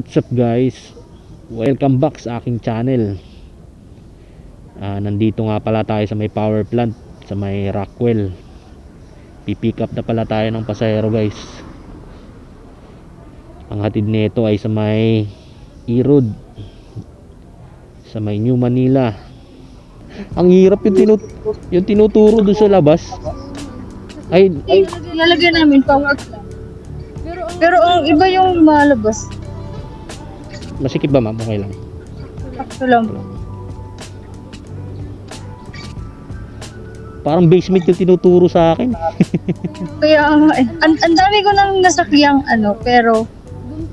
What's up guys? Welcome back sa aking channel. Ah, nandito nga pala tayo sa may power plant sa may Rockwell. Pipick up na pala tayo ng pasahero guys. Ang hatid nito ay sa may Erod. Sa may New Manila. Ang hirap yung, tinut yung tinuturo doon sa labas. Ay, Ay, lalagyan namin power. Pero, pero ang iba yung malabas. Masikip ba ma'am? Okay lang. Sakto lang. Parang basement yung tinuturo sa akin. Kaya, nga eh, ang, ang dami ko nang nasakyang ano, pero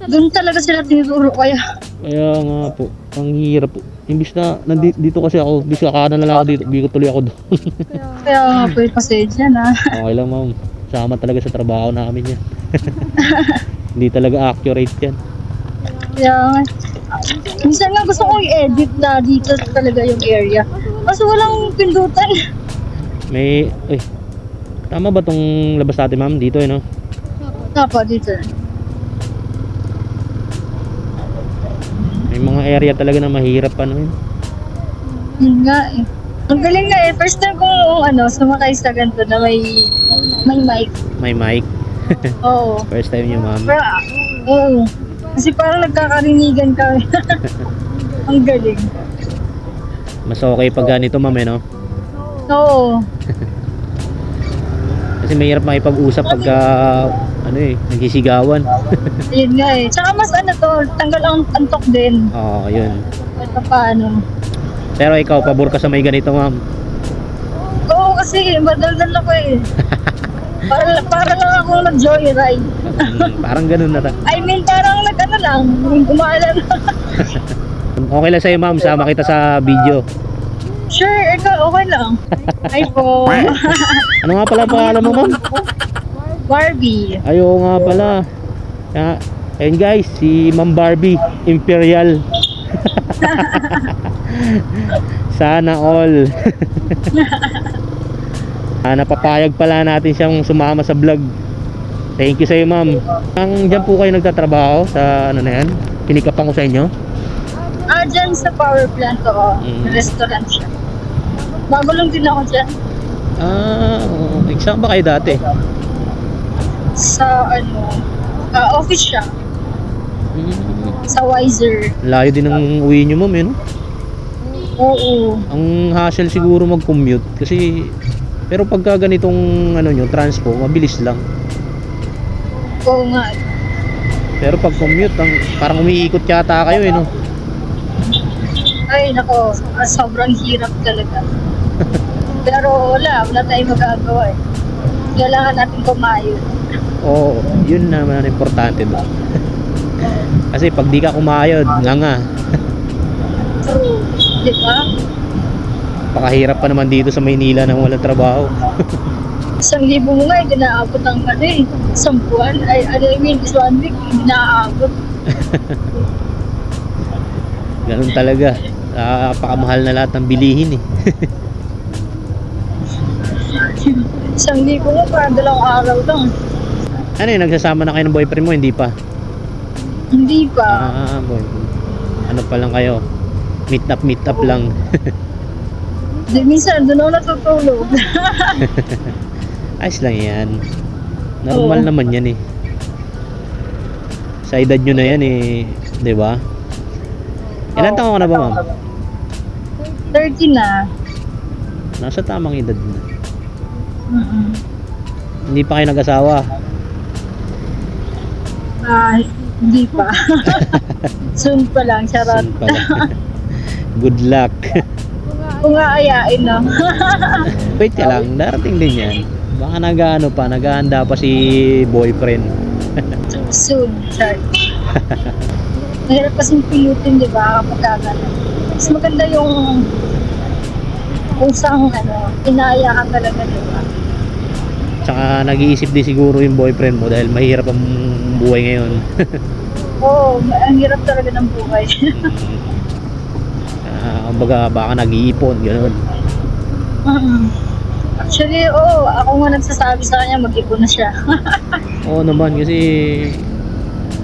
doon talaga sila tinuturo. Kaya, Kaya nga po, ang hirap po. Imbis na, nandito dito kasi ako, imbis na kanan na lang ako dito, bigo tuloy ako doon. kaya nga po, eh, pasensya na. okay lang ma'am, sama talaga sa trabaho namin yan. Hindi talaga accurate yan. Kaya minsan nga gusto kong i-edit na dito talaga yung area. Kaso walang pindutan. May, eh, tama ba tong labas natin ma'am? Dito eh no? Tapa dito. May mga area talaga na mahirap ano yun. Yun nga eh. Ang galing nga eh. First time kong ano, sumakay sa ganito na may, may mic. May mic. Oo. First time niyo ma'am. Pero, ah, oo. Kasi parang nagkakarinigan kami. Ang galing. Mas okay pag ganito ma'am eh no? Oo. Kasi mahirap makipag-usap pagka, ano eh, nagsisigawan. Ayun nga eh. Tsaka mas ano to, tanggal ang antok din. Oo, yun. Kahit pa paano. Pero ikaw, pabor ka sa may ganito ma'am. Oo kasi, madaldal ako eh. para, para lang ako nag-joyride. Mm, parang ganun na ta. I mean, parang nag-ano lang, gumala na. Okay lang sa'yo ma'am, sama kita sa video. sure, ikaw, okay lang. Hi po. Ano nga pala pangalan mo ma'am? Barbie. Ayo nga pala. Ah, ayun guys, si Ma'am Barbie Imperial. Sana all. ah, napapayag pala natin siyang sumama sa vlog. Thank you sa iyo, ma'am. Ang diyan po kayo nagtatrabaho sa ano na yan? Pinikapan ko sa inyo? Ah, dyan sa power plant ko. Mm. restaurant siya. Bago lang din ako dyan. Ah, oo. saan ba kayo dati? Sa ano, ah, office siya. Hmm, Sa Wiser. layo din ng uwi niyo, ma'am, yun. Oo. Ang hassle siguro mag-commute kasi pero pagka ganitong ano nyo, transpo, mabilis lang. Oo nga. Pero pag commute, ang, parang umiikot yata kayo eh, no? Ay, nako, ah, sobrang hirap talaga. Pero wala, wala tayong magagawa eh. Kailangan natin kumayo. Oo, yun naman ang importante doon. Kasi pag di ka kumayod, nga nga, True. Di ba? pakahirap pa naman dito sa Maynila nang walang trabaho. Isang libo mo nga, hindi naaabot ang ano eh. Isang buwan. Ay, ano I mean, is one week, hindi naaabot. Ganun talaga. Napakamahal na lahat ng bilihin eh. Isang libo mo, parang dalawang araw lang. Ano yun, nagsasama na kayo ng boyfriend mo? Hindi pa? Hindi pa. Ah, boyfriend. Ano pa lang kayo? Meet up, meet up lang. Di, minsan, doon ako natutulog. Ayos lang yan. Normal Oo. naman yan eh. Sa edad nyo na yan eh. Di ba? Ilan Oo. taon ka na ba ma'am? 30 na. Nasa tamang edad na. Mm-mm. Hindi pa kayo nag-asawa. Ah, hindi pa. Soon pa lang, charot. Soon pala. Good luck. Kung aayain na. Wait ka lang, darating din yan. Baka nag-ano pa, naghahanda pa si boyfriend. Soon, chart. Mahirap kasing pilutin, di ba, kapag gagana. Mas maganda yung kung saan, ano, inaaya ka talaga, di ba? Tsaka nag-iisip din siguro yung boyfriend mo dahil mahirap ang buhay ngayon. Oo, ang hirap talaga ng buhay. Ah, kumbaga baka nag-iipon, gano'n. Mm. Actually, oo, ako nga nagsasabi sa kanya, mag-ipon na siya. Oo naman kasi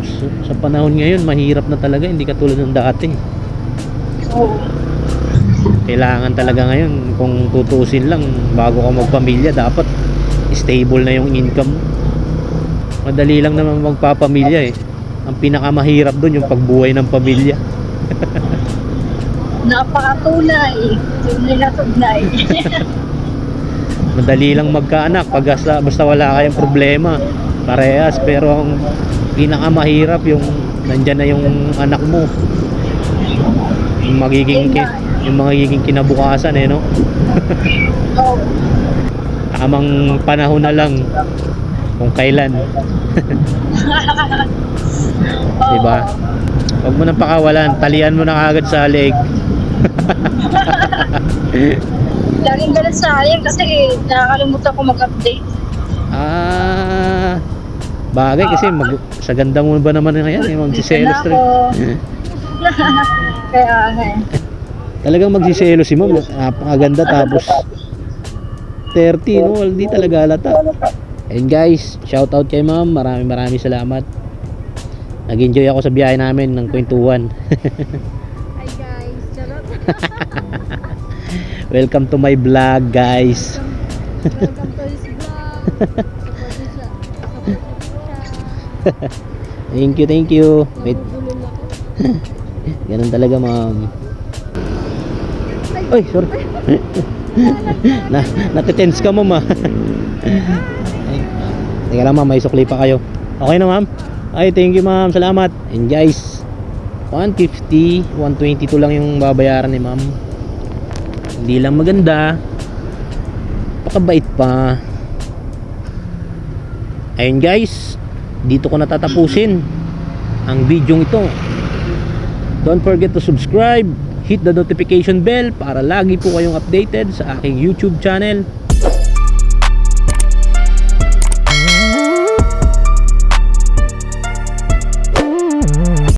Sa, sa panahon ngayon, mahirap na talaga, hindi katulad ng dati. Oo. Kailangan talaga ngayon, kung tutusin lang, bago ka magpamilya, dapat stable na yung income mo. Madali lang naman magpapamilya eh. Ang pinakamahirap doon yung pagbuhay ng pamilya. Napakatunay. Tunay na tunay. Madali lang magkaanak pag basta, basta wala kayong problema. Parehas, pero ang pinakamahirap yung nandyan na yung anak mo. Yung magiging yung magiging kinabukasan eh no. Oo. Tamang panahon na lang kung kailan, Oo. 'di ba? Huwag mo nang pakawalan, talian mo na agad sa leg. Laging ganun sa akin kasi nakakalimutan ko mag-update. Ah, bagay kasi mag, sa ganda mo ba naman ngayon, eh, magsiselos rin. Kaya nga eh. Talagang magsiselos si ma'am, napakaganda tapos 30 no, hindi talaga halata. And guys, shout out kay ma'am, maraming maraming salamat. Nag-enjoy ako sa biyahe namin ng kwentuhan. Hi guys, charot. Welcome to my vlog, guys. Welcome to his vlog. Thank you, thank you. Wait, ganun talaga, ma'am. Ay, sorry. na, natitense ka, ma'am, ah. Teka lang, ma'am, may sukli pa kayo. Okay na, ma'am? Ay, thank you, ma'am. Salamat. And guys, 150, 122 lang yung babayaran ni ma'am. Hindi lang maganda. Pakabait pa. Ayun guys, dito ko natatapusin ang video ito. Don't forget to subscribe, hit the notification bell para lagi po kayong updated sa aking YouTube channel